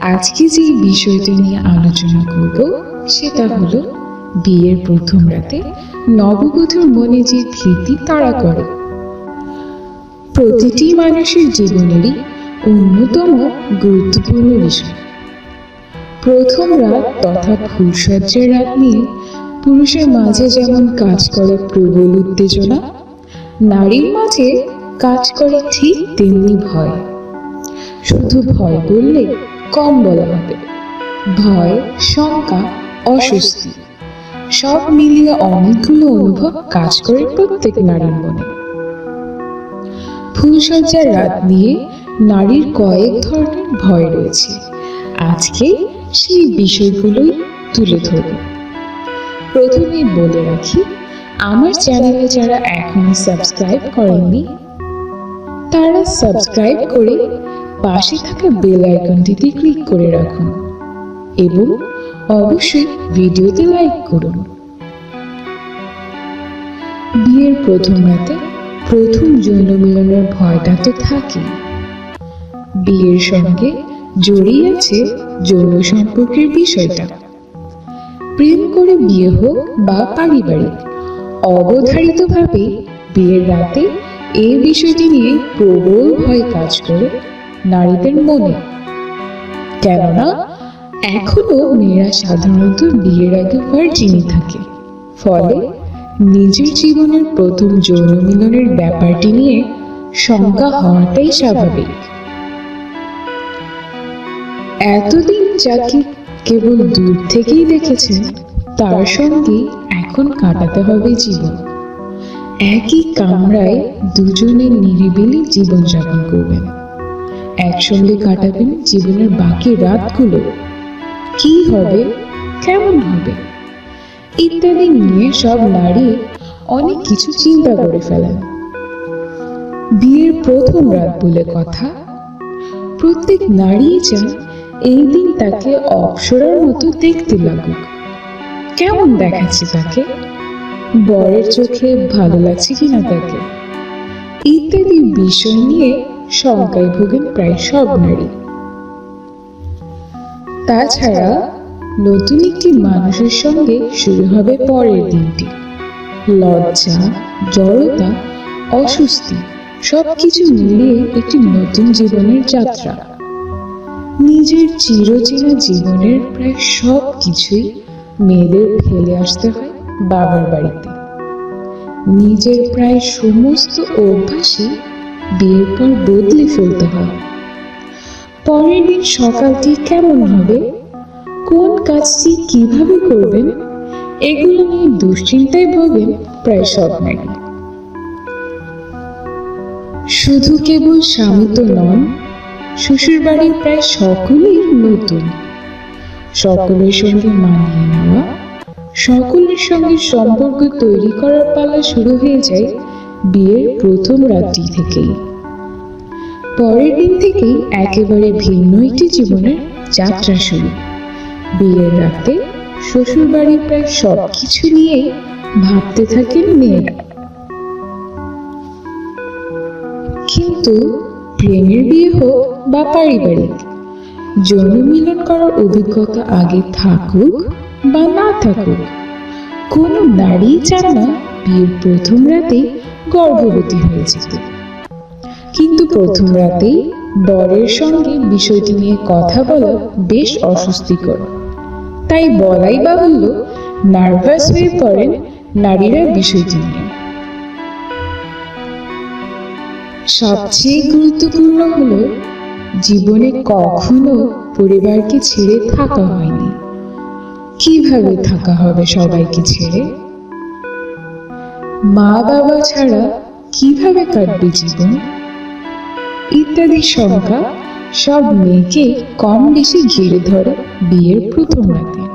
আজকে যে বিষয়টা নিয়ে আলোচনা করব, সেটা হলো বিয়ের প্রথম রাতে নববধূর মনে যে ভীতি তাড়া করে। প্রতিটি মানুষের জীবনেরই অন্যতম গুরুত্বপূর্ণ বিষয়। প্রথম রাত তথা ফুলসজ্জার রাত নিয়ে পুরুষের মাঝে যেমন কাজ করে প্রবল উত্তেজনা, নারীর মাঝে কাজ করে ঠিক তেমনি ভয়। শুধু ভয় বললে কম বলা হবে। ভয়, শঙ্কা, অস্বস্তি, সব মিলিয়ে অনেকগুলো অনুভব কাজ করে প্রত্যেক নারীর মনে। ফুলসজ্জার রাত নিয়ে নারীর কয়েক ধরনের ভয় রয়েছে। আজকে সেই বিষয়গুলোই তুলে ধরব। প্রথমেই বলে রাখি, আমার চ্যানেলে যারা এখনও সাবস্ক্রাইব করেননি, তারা সাবস্ক্রাইব করে পাশে থাকা বেল আইকনটিতে ক্লিক করে রাখুন এবং অবশ্যই ভিডিওতে লাইক করুন। বিয়ের প্রথম রাতে প্রথম যৌন মিলনের ভয়টা তো থাকেই। বিয়ের সঙ্গে জড়িয়ে আছে যৌন সম্পর্কের বিষয়টা। প্রেম করে বিয়ে হোক বা পারিবারিক, অবধারিতভাবে বিয়ের রাতে এই বিষয়টি নিয়ে প্রবল ভয় কাজ করে। নারীদের মনে। কেননা, এখনও মেয়েরা সাধারণত বিয়ের আগে ভার্জিনই থাকে। ফলে নিজের জীবনের প্রথম যৌন মিলনের ব্যাপারটি নিয়ে শঙ্কা হওয়াটাই স্বাভাবিক। এতদিন যাকে কেবল দূর থেকেই দেখেছেন, তার সঙ্গে এখন কাটাতে হবে জীবন। একই কামরায় দুজনে নিরিবিলি জীবনযাপন করবেন। একসঙ্গে কাটাবেন জীবনের বাকি রাতগুলো। কি হবে? কেমন হবে? ইত্যাদি নিয়ে সব নারী অনেক কিছু চিন্তা করে ফেলেন। বিয়ের প্রথম রাত বলে কথা, প্রত্যেক নারী চান এই দিন তাকে অপসরার মতো দেখতে লাগুক। কেমন দেখাচ্ছে তাকে? বরের চোখে ভালো লাগছে কিনা তাকে? ইত্যাদি বিষয় নিয়ে শঙ্কায় ভোগেন প্রায় সব নারী। তাছাড়া নতুন একটি মানুষের সঙ্গে শুরু হবে পরের দিনটি। লজ্জা, জড়তা, অস্বস্তি, সবকিছু মিলিয়ে একটি নতুন জীবনের যাত্রা। নিজের চিরচেনা জীবনের প্রায় সব কিছুই মেয়েদের ফেলে আসতে হয় বাবার বাড়িতে। নিজের প্রায় সমস্ত অভ্যাসই বিয়ের পর বদলে ফেলতে হয়। পরের দিন সকালটি কেমন হবে? কোন কাজটি কীভাবে করবেন? এগুলো নিয়ে দুশ্চিন্তায় ভোগেন প্রায় সব নারী। শুধু কেবল স্বামী তো নন শ্বশুর বাড়ির প্রায় সকলেই নতুন। সকলের সঙ্গে মানিয়ে নেওয়া, সকলের সঙ্গে সম্পর্ক তৈরি করার পালা শুরু হয়ে যায় বিয়ের প্রথম রাত্রি থেকেই। পরের দিন থেকেই একেবারে ভিন্ন একটি জীবনের যাত্রা শুরু। বিয়ের রাতে শ্বশুর বাড়ির প্রায় সব কিছু নিয়েই ভাবতে থাকেন মেয়েরা। কিন্তু প্রেমের বিয়ে হোক বা পারিবারিক যৌন করার অভিজ্ঞতা আগে থাকুক বা না থাকুক, কোনো নারী চান না বিয়ের প্রথম রাতেই গর্ভবতী হয়ে যেতে কিন্তু প্রথম রাতেই বরের সঙ্গে বিষয়টি নিয়ে কথা বলা বেশ অস্বস্তিকর। তাই বলাই বাহুল্য নার্ভাস হয়ে পড়েন নারীরা বিষয়টি নিয়ে। সবচেয়ে গুরুত্বপূর্ণ হলো, জীবনে কখনো পরিবারকে ছেড়ে থাকা হয়নি। কীভাবে থাকা হবে সবাইকে ছেড়ে? মা বাবা ছাড়া কীভাবে কাটবে জীবন? ইত্যাদি শঙ্কা সব মেয়েকে কম বেশি ঘিরে ধরে বিয়ের প্রথম রাতে।